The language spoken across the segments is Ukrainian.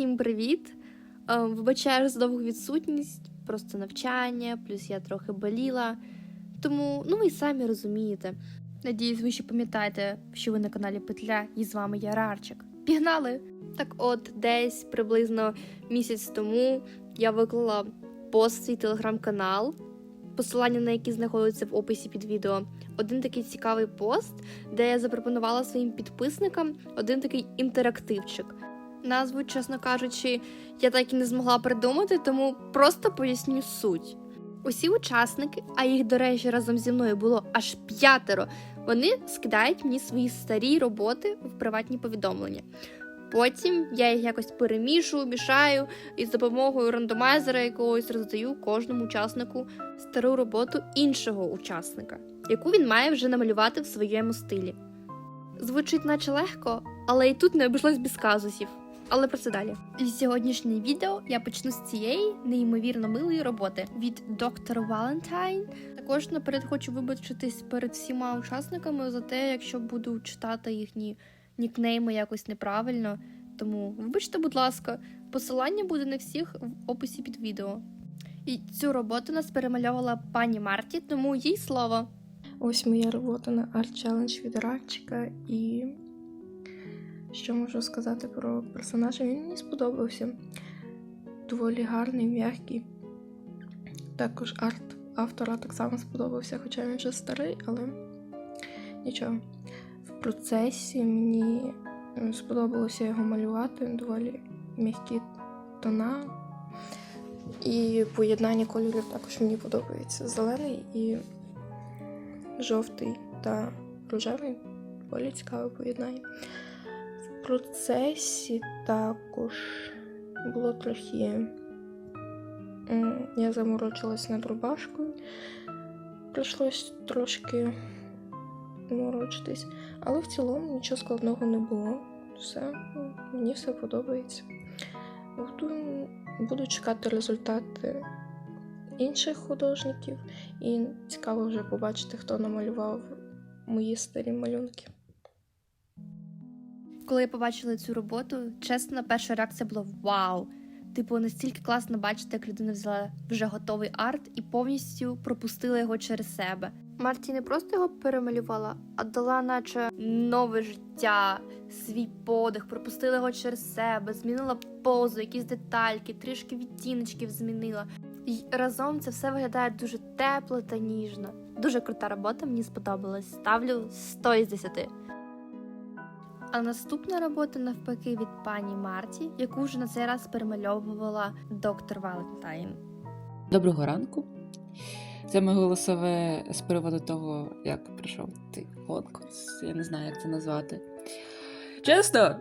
Всім привіт! Е, Вибачаю за довгу відсутність, просто навчання, плюс я трохи боліла. Тому, ну ви й самі розумієте. Надіюсь, ви ще пам'ятаєте, що ви на каналі Петля і з вами я Рарчик. Пігнали! Так от, десь приблизно місяць тому я виклала пост свій телеграм-канал, посилання на який знаходиться в описі під відео. Один такий цікавий пост, де я запропонувала своїм підписникам один такий інтерактивчик. Назву, чесно кажучи, я так і не змогла придумати, тому просто поясню суть. Усі учасники, а їх, до речі, разом зі мною було аж п'ятеро, вони скидають мені свої старі роботи в приватні повідомлення. Потім я їх якось перемішую, мішаю і з допомогою рандомайзера якогось роздаю кожному учаснику стару роботу іншого учасника, яку він має вже намалювати в своєму стилі. Звучить наче легко, але і тут не обійшлось без казусів. Але про це далі. І сьогоднішнє відео я почну з цієї неймовірно милої роботи від доктора Валентайн. Також наперед хочу вибачитись перед всіма учасниками за те, якщо буду читати їхні нікнейми якось неправильно. Тому вибачте, будь ласка, посилання буде на всіх в описі під відео. І цю роботу нас перемальовувала пані Марті, тому їй слово. Ось моя робота на Challenge від Радчика і що можу сказати про персонажа? Він мені сподобався. Доволі гарний, м'який. Також арт автора так само сподобався, хоча він вже старий, але нічого. В процесі мені сподобалося його малювати, доволі м'які тона. І поєднання кольорів також мені подобається. Зелений і жовтий та рожевий. Доволі цікаве поєднання. Процесі також було трохи. Я заморочилась над рубашкою. Прийшлось трошки морочитись. Але в цілому нічого складного не було. Все, мені все подобається. Буду, буду чекати результати інших художників. І цікаво вже побачити, хто намалював мої старі малюнки. Коли я побачила цю роботу, чесно, перша реакція була вау! Типу, настільки класно бачити, як людина взяла вже готовий арт і повністю пропустила його через себе. Марті не просто його перемалювала, а дала, наче нове життя, свій подих, пропустила його через себе, змінила позу, якісь детальки, трішки відтіночків змінила. І разом це все виглядає дуже тепло та ніжно. Дуже крута робота, мені сподобалась. Ставлю 100 із 10. А наступна робота навпаки від пані Марті, яку вже на цей раз перемальовувала доктор Валентайн. Доброго ранку. Це моє голосове з приводу того, як пройшов цей конкурс. Я не знаю, як це назвати. Чесно,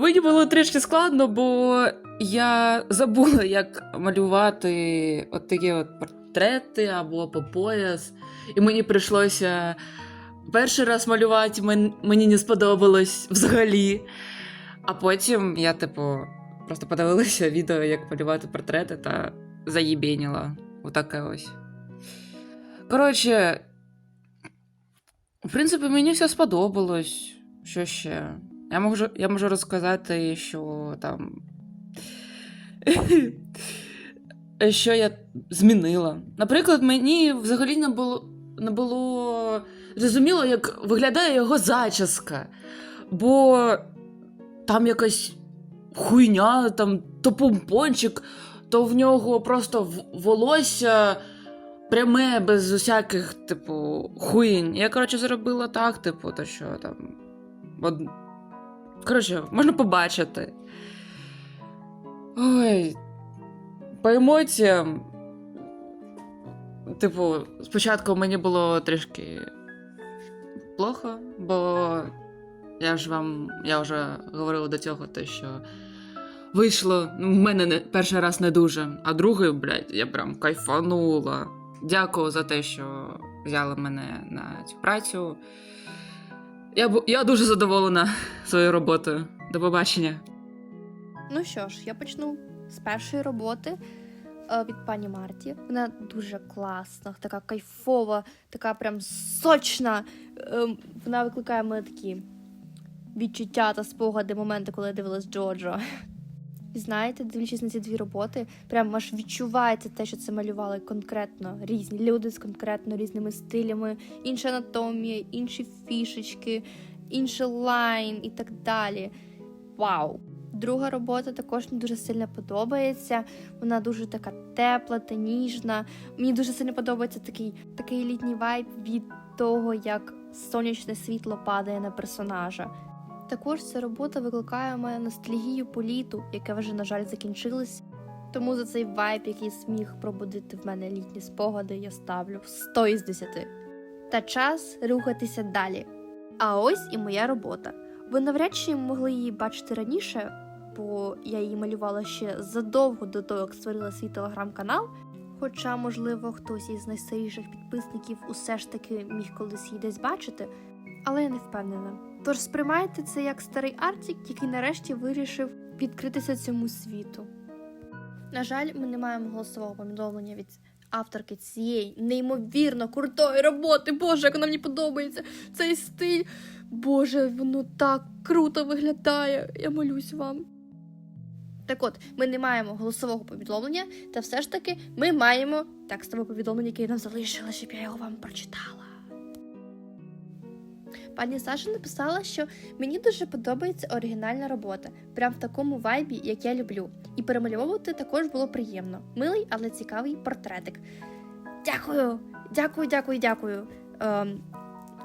мені було трішки складно, бо я забула, як малювати от такі от портрети або по пояс. І мені прийшлося перший раз малювати, мені не сподобалось взагалі. А потім я, типу, просто подивилася відео, як малювати портрети та заїбініла. Отаке ось. Коротше, в принципі, мені все сподобалось. Що ще? Я можу, я можу розказати, що там. що я змінила. Наприклад, мені взагалі не було, не було зрозуміло, як виглядає його зачіска. Бо там якась хуйня, там то помпончик, то в нього просто волосся пряме, без усяких, типу, хуїнь. Я, коротше, зробила так, типу, то що там. Од... Коротше, можна побачити. Ой. По емоціям. Типу, спочатку мені було трішки плохо, бо я ж вам, я вже говорила до цього, те, що вийшло ну, в мене не, перший раз не дуже, а другий, блядь, я прям кайфанула. Дякую за те, що взяли мене на цю працю. Я, я дуже задоволена своєю роботою. До побачення. Ну що ж, я почну з першої роботи від пані Марті. Вона дуже класна, така кайфова, така прям сочна. Ем, Вона викликає мене такі відчуття та спогади, моменти, коли я дивилась Джоджо. І знаєте, дивлячись на ці дві роботи, прям аж відчувається те, що це малювали конкретно різні люди з конкретно різними стилями, інша анатомія, інші фішечки, інший лайн і так далі. Вау! Друга робота також мені дуже сильно подобається. Вона дуже така тепла та ніжна. Мені дуже сильно подобається такий, такий літній вайб від того, як сонячне світло падає на персонажа. Також ця робота викликає у мене ностальгію по літу, яке вже, на жаль, закінчилось. Тому за цей вайб, який зміг пробудити в мене літні спогади, я ставлю 100 із 10. Та час рухатися далі. А ось і моя робота. Ви навряд чи могли її бачити раніше, бо я її малювала ще задовго до того, як створила свій телеграм-канал. Хоча, можливо, хтось із найстаріших підписників усе ж таки міг колись її десь бачити, але я не впевнена. Тож сприймайте це як старий артік, який нарешті вирішив відкритися цьому світу. На жаль, ми не маємо голосового повідомлення від авторки цієї неймовірно крутої роботи. Боже, як вона мені подобається! Цей стиль. Боже, воно так круто виглядає. Я молюсь вам. Так от, ми не маємо голосового повідомлення, та все ж таки ми маємо текстове повідомлення, яке нам залишила, щоб я його вам прочитала. Пані Саша написала, що мені дуже подобається оригінальна робота, прям в такому вайбі, як я люблю. І перемальовувати також було приємно. Милий, але цікавий портретик. Дякую, дякую, дякую, дякую. Ем,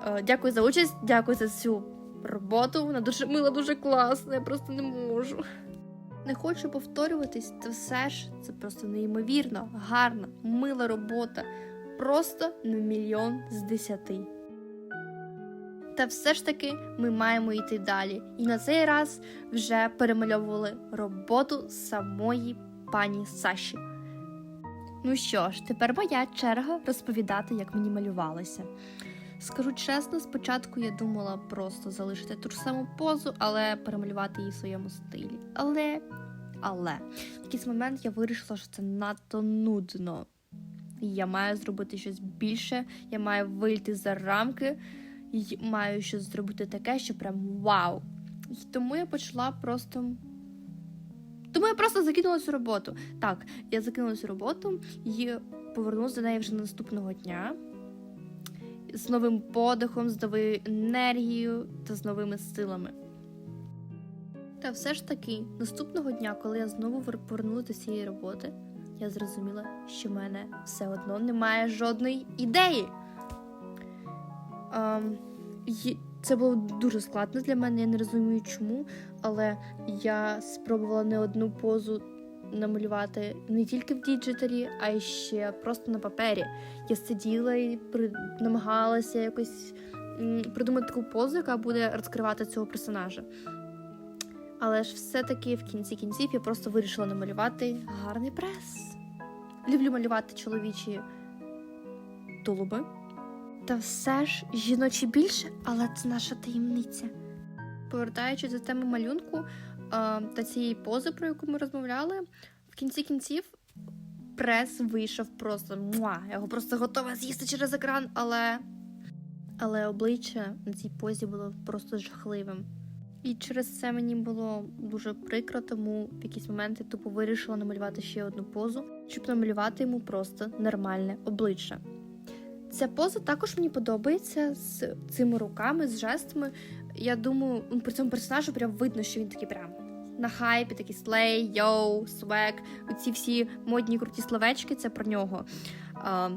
е, дякую за участь, дякую за цю роботу. Вона дуже мила, дуже класна, я просто не можу. Не хочу повторюватись, та все ж це просто неймовірно, гарна, мила робота. Просто на мільйон з десяти. Та все ж таки ми маємо йти далі. І на цей раз вже перемальовували роботу самої пані Саші. Ну що ж, тепер моя черга розповідати, як мені малювалося. Скажу чесно, спочатку я думала просто залишити ту ж саму позу, але перемалювати її в своєму стилі. Але, але, в якийсь момент я вирішила, що це надто нудно. Я маю зробити щось більше, я маю вийти за рамки, і маю щось зробити таке, що прям вау. І тому я почала просто. Тому я просто закинула цю роботу. Так, я закинула цю роботу і повернулася до неї вже наступного дня з новим подихом, з новою енергією та з новими силами. Та все ж таки, наступного дня, коли я знову вер- повернулася до цієї роботи, я зрозуміла, що в мене все одно немає жодної ідеї. Ем, це було дуже складно для мене, я не розумію чому, але я спробувала не одну позу намалювати не тільки в діджиталі, а й ще просто на папері. Я сиділа і при... намагалася якось придумати таку позу, яка буде розкривати цього персонажа. Але ж все-таки в кінці кінців я просто вирішила намалювати гарний прес. Люблю малювати чоловічі тулуби. Та все ж жіночі більше, але це наша таємниця. Повертаючись до теми малюнку та цієї пози, про яку ми розмовляли, в кінці кінців прес вийшов просто муа. Його просто готова з'їсти через екран, але. Але обличчя на цій позі було просто жахливим. І через це мені було дуже прикро, тому в якийсь момент я тупо вирішила намалювати ще одну позу, щоб намалювати йому просто нормальне обличчя. Ця поза також мені подобається з цими руками, з жестами. Я думаю, ну, при цьому персонажу прям видно, що він такий прям на хайпі, такий слей, йоу, свек. Оці всі модні круті словечки, це про нього. А,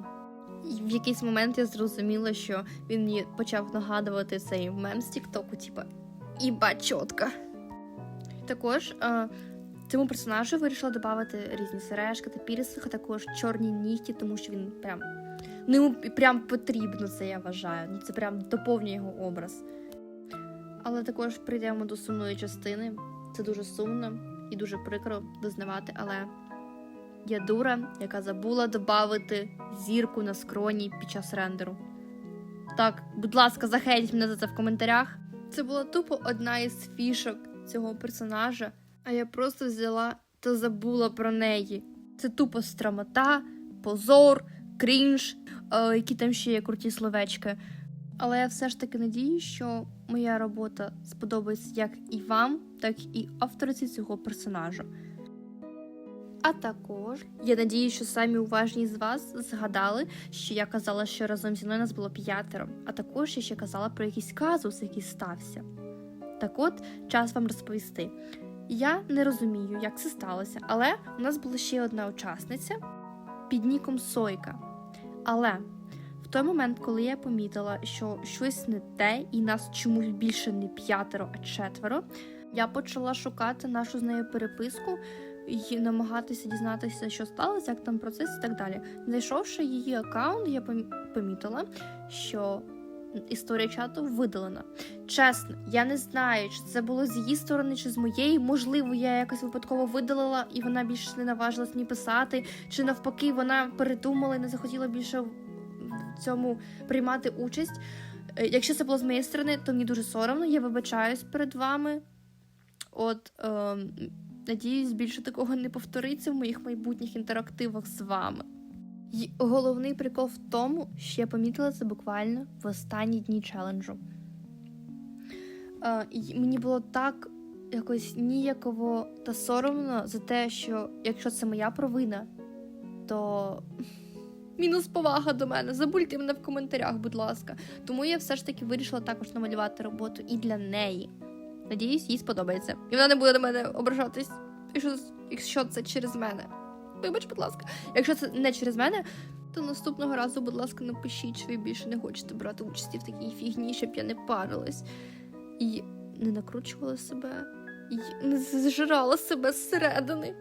в якийсь момент я зрозуміла, що він мені почав нагадувати цей мем з Тіктоку, типа іба чотка. Також а, цьому персонажу вирішила додати різні сережки та пірсинги, а також чорні нігті, тому що він прям ну йому прям потрібно це, я вважаю. Ну це прям доповнює його образ. Але також прийдемо до сумної частини. Це дуже сумно і дуже прикро визнавати, але я дура, яка забула додати зірку на скроні під час рендеру. Так, будь ласка, захейтіть мене за це в коментарях. Це була тупо одна із фішок цього персонажа, а я просто взяла та забула про неї. Це тупо страмота, позор, крінж, е, які там ще є круті словечки. Але я все ж таки надію, що моя робота сподобається як і вам, так і авториці цього персонажа. А також я надію, що самі уважні з вас згадали, що я казала, що разом зі мною нас було п'ятеро, а також я ще казала про якийсь казус, який стався. Так от, час вам розповісти. Я не розумію, як це сталося, але у нас була ще одна учасниця під ніком Сойка. Але той момент, коли я помітила, що щось не те, і нас чомусь більше не п'ятеро, а четверо, я почала шукати нашу з нею переписку і намагатися дізнатися, що сталося, як там процес і так далі. Знайшовши її аккаунт, я пом- помітила, що історія чату видалена. Чесно, я не знаю, чи це було з її сторони, чи з моєї. Можливо, я якось випадково видалила, і вона більше не наважилась мені писати, чи навпаки, вона передумала і не захотіла більше цьому приймати участь. Е, Якщо це було з моєї сторони, то мені дуже соромно. Я вибачаюсь перед вами. От ем, надіюсь, більше такого не повториться в моїх майбутніх інтерактивах з вами. І головний прикол в тому, що я помітила це буквально в останні дні челенджу. Е, мені було так якось ніяково та соромно за те, що якщо це моя провина, то мінус повага до мене. Забудьте мене в коментарях, будь ласка. Тому я все ж таки вирішила також намалювати роботу і для неї. Надіюсь, їй сподобається. І вона не буде на мене ображатись, якщо, це через мене. Вибач, будь ласка. Якщо це не через мене, то наступного разу, будь ласка, напишіть, що ви більше не хочете брати участі в такій фігні, щоб я не парилась. І не накручувала себе, і не зжирала себе зсередини.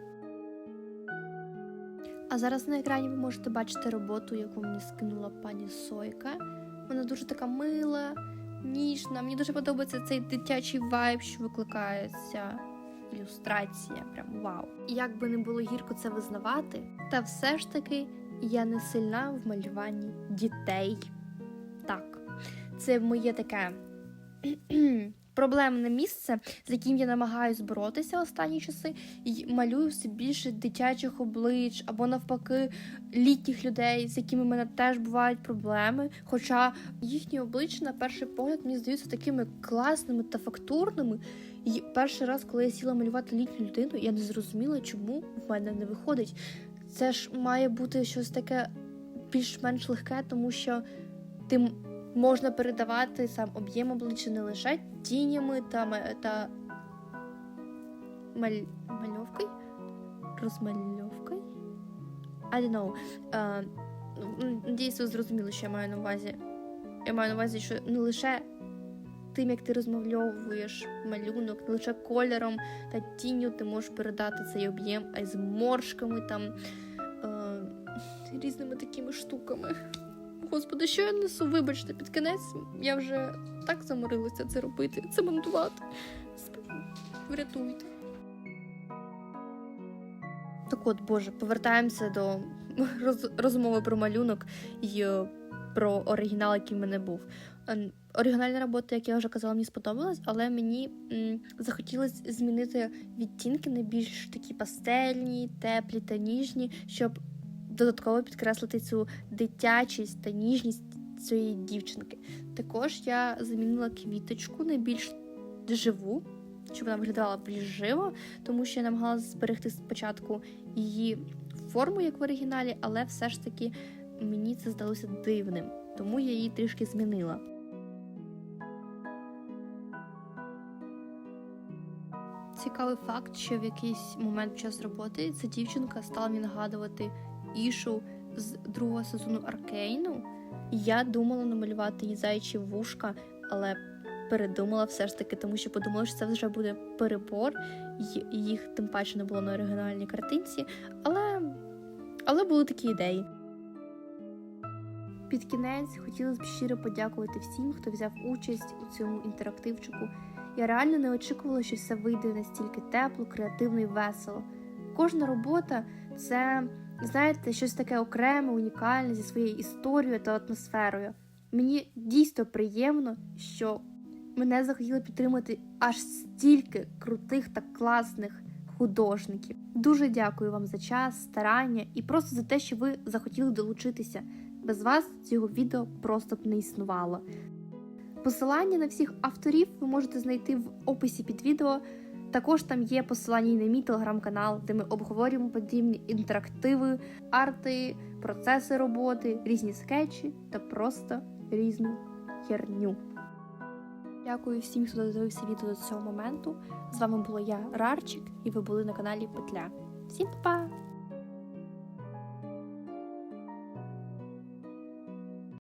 А зараз на екрані ви можете бачити роботу, яку мені скинула пані Сойка. Вона дуже така мила, ніжна. Мені дуже подобається цей дитячий вайб, що викликає ця ілюстрація. Прям вау. Як би не було гірко це визнавати, та все ж таки я не сильна в малюванні дітей. Так, це моє таке проблемне місце, з яким я намагаюсь боротися останні часи, і малюю все більше дитячих облич або навпаки літніх людей, з якими в мене теж бувають проблеми. Хоча їхні обличчя, на перший погляд, мені здаються такими класними та фактурними. І перший раз, коли я сіла малювати літню людину, я не зрозуміла, чому в мене не виходить. Це ж має бути щось таке більш-менш легке, тому що ти можна передавати сам об'єм обличчя не лише тінями та, та маль... мальовкою, розмальовкою. I don't know. Ну, Надіюсь, ви зрозуміли, що я маю на увазі. Я маю на увазі, що не лише тим, як ти розмальовуєш малюнок, не лише кольором та тінню ти можеш передати цей об'єм, а й з моршками там е, різними такими штуками. Господи, що я несу? Вибачте, під кінець я вже так заморилася це робити, це монтувати. Врятуйте. Так от, Боже, повертаємося до роз, розмови про малюнок і е, про оригінал, який в мене був. Е, Оригінальна робота, як я вже казала, мені сподобалась, але мені м, захотілося змінити відтінки на більш такі пастельні, теплі та ніжні, щоб додатково підкреслити цю дитячість та ніжність цієї дівчинки. Також я замінила квіточку на більш живу, щоб вона виглядала більш живо, тому що я намагалася зберегти спочатку її форму, як в оригіналі, але все ж таки мені це здалося дивним, тому я її трішки змінила. Цікавий факт, що в якийсь момент під час роботи ця дівчинка стала мені нагадувати Ішу з другого сезону Аркейну. Я думала намалювати їй зайчі вушка, але передумала все ж таки, тому що подумала, що це вже буде перебор, їх тим паче не було на оригінальній картинці. Але, але були такі ідеї. Під кінець хотілося б щиро подякувати всім, хто взяв участь у цьому інтерактивчику. Я реально не очікувала, що все вийде настільки тепло, креативно і весело. Кожна робота це, знаєте, щось таке окреме, унікальне зі своєю історією та атмосферою. Мені дійсно приємно, що мене захотіли підтримати аж стільки крутих та класних художників. Дуже дякую вам за час, старання і просто за те, що ви захотіли долучитися. Без вас цього відео просто б не існувало. Посилання на всіх авторів ви можете знайти в описі під відео. Також там є посилання на мій телеграм-канал, де ми обговорюємо подібні інтерактиви, арти, процеси роботи, різні скетчі та просто різну херню. Дякую всім, хто додивився відео до цього моменту. З вами була я, Рарчик, і ви були на каналі Петля. Всім па-па!